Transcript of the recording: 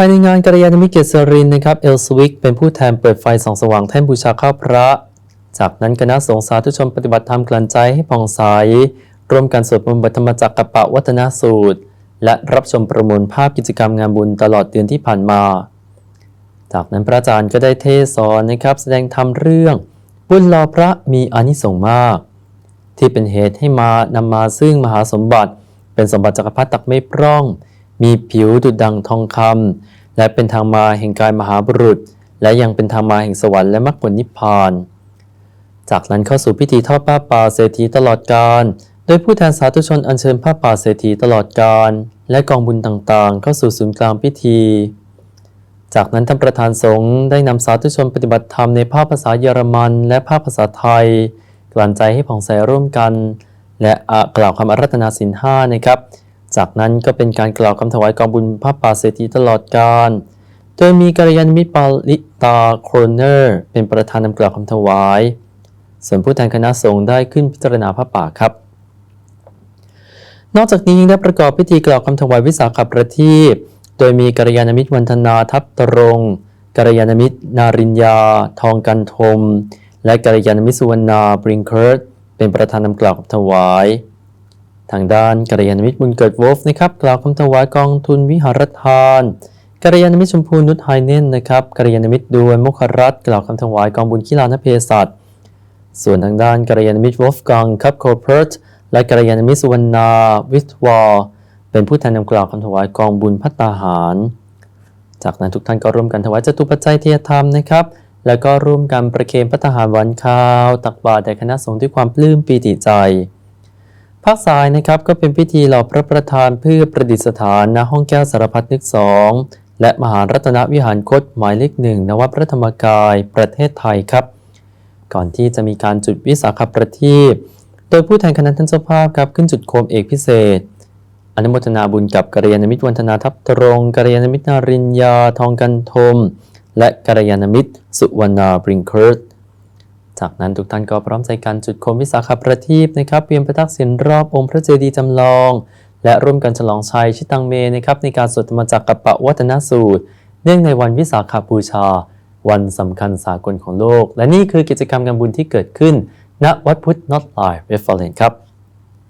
ภายในงานกัลยาณมิตรเกษรินนะครับเอลสวิกเป็นผู้แทนเปิดไฟส่องสว่างแท่นบูชาข้าวพระ จากนั้นคณะสงฆ์สาธุชนปฏิบัติธรรมกลั่นใจให้ผ่องใสร่วมกันสวดมนต์บทธรรมจักรกปะวัฒนสูตร และรับชมประมวลภาพกิจกรรมงานบุญตลอดเดือนที่ผ่านมา จากนั้นพระอาจารย์ก็ได้เทศน์สอนนะครับแสดงธรรมเรื่อง บุญรอพระมีอนิสงส์มาก ที่เป็นเหตุให้มานำมาซึ่งมหาสมบัติ เป็นสมบัติจักรพรรดิตักไม่พร่อง มีผิวดุจดังทองคำและเป็นทางมาแห่งกายมหาบุรุษ และยังเป็นทางมาแห่งสวรรค์และมรรคผลนิพพาน จากนั้นเข้าสู่พิธีทอดผ้าป่าเศรษฐีตลอดกาลโดยผู้แทนสาธุชนอัญเชิญผ้าป่าเศรษฐีตลอดกาลและกองบุญต่างๆ เข้าสู่ศูนย์กลางพิธี จากนั้นท่านประธานสงฆ์ได้นำสาธุชนปฏิบัติธรรมในภาคภาษาเยอรมันและภาคภาษาไทย กลั่นใจให้ผ่องใสร่วมกัน และกล่าวคำอารัตนาสินห้านะครับ จากนั้นก็เป็นการกล่าวคำถวายกองบุญพระป่าเศรษฐีตลอดกาลโดยมีกัลยาณมิตรปาลิตาโครเนอร์ เป็นประธานนำกล่าวคำถวาย ส่วนผู้แทนคณะสงฆ์ได้ขึ้นพิจารณาพระป่าครับ นอกจากนี้ยังได้ประกอบพิธีกล่าวคำถวายวิสาขประทีปโดยมีกัลยาณมิตรวันธนาทัพตรงกัลยาณมิตร นาริญญาทองกันทม และกัลยาณมิตรสุวรรณาบริงเคิร์ตเป็นประธานนำกล่าวคำถวาย ทางด้านกัลยาณมิตรบุญเกิดวอลฟนะครับกล่าวคำถวายกองทุนวิหารทานกัลยาณมิตรชมพูนุชไฮเน่นนะครับกัลยาณมิตรดวนมุขรัตกล่าวคำถวายกองบุญกีฬานเพศัตส่วนทางด้านกัลยาณมิตรวอลฟกังคับโคเพิร์ตและกัลยาณมิตรสุวรรณาวิทวอลเป็นผู้แทนนำกล่าวคำถวายกองบุญพัตตาหาร จากนั้นทุกท่านก็ร่วมกันถวายจตุปัจจัยเทียธรรมนะครับ แล้วก็ร่วมกันประเคนพัตตาหารวันข้าว ตักบาตรแด่คณะสงฆ์ด้วยความปลื้มปีติใจ ภาคสายนะครับก็เป็นพิธีหล่อพระประธานเพื่อประดิษฐานณห้องแก้วสารพัดนึกสองและมหารัตนวิหารคตหมายเลขหนึ่งนวัดพระธรรมกายประเทศไทยครับ ก่อนที่จะมีการจุดวิสาขประทีปโดยผู้แทนคณะท่านเจ้าภาพครับขึ้นจุดโคมเอกพิเศษ อนุโมทนาบุญกับกัลยาณมิตรวันธนาทัพตรงกัลยาณมิตรนาริญญาทองกันทม และกัลยาณมิตรสุวรรณาบริงเคิร์ต จากนั้นทุกท่านก็พร้อมใจกันจุดโคมวิสาขประทีปนะครับเวียนประทักษิณรอบองค์พระเจดีย์จำลอง และร่วมกันฉลองชัยชิตังเมนะครับในการสวดธรรมจักรกับปะวัฒนสูตร เนื่องในวันวิสาขบูชา วันสำคัญสากลของโลก และนี่คือกิจกรรมการบุญที่เกิดขึ้นณวัดพุทธนอตไลน์เวฟเฟรนครับ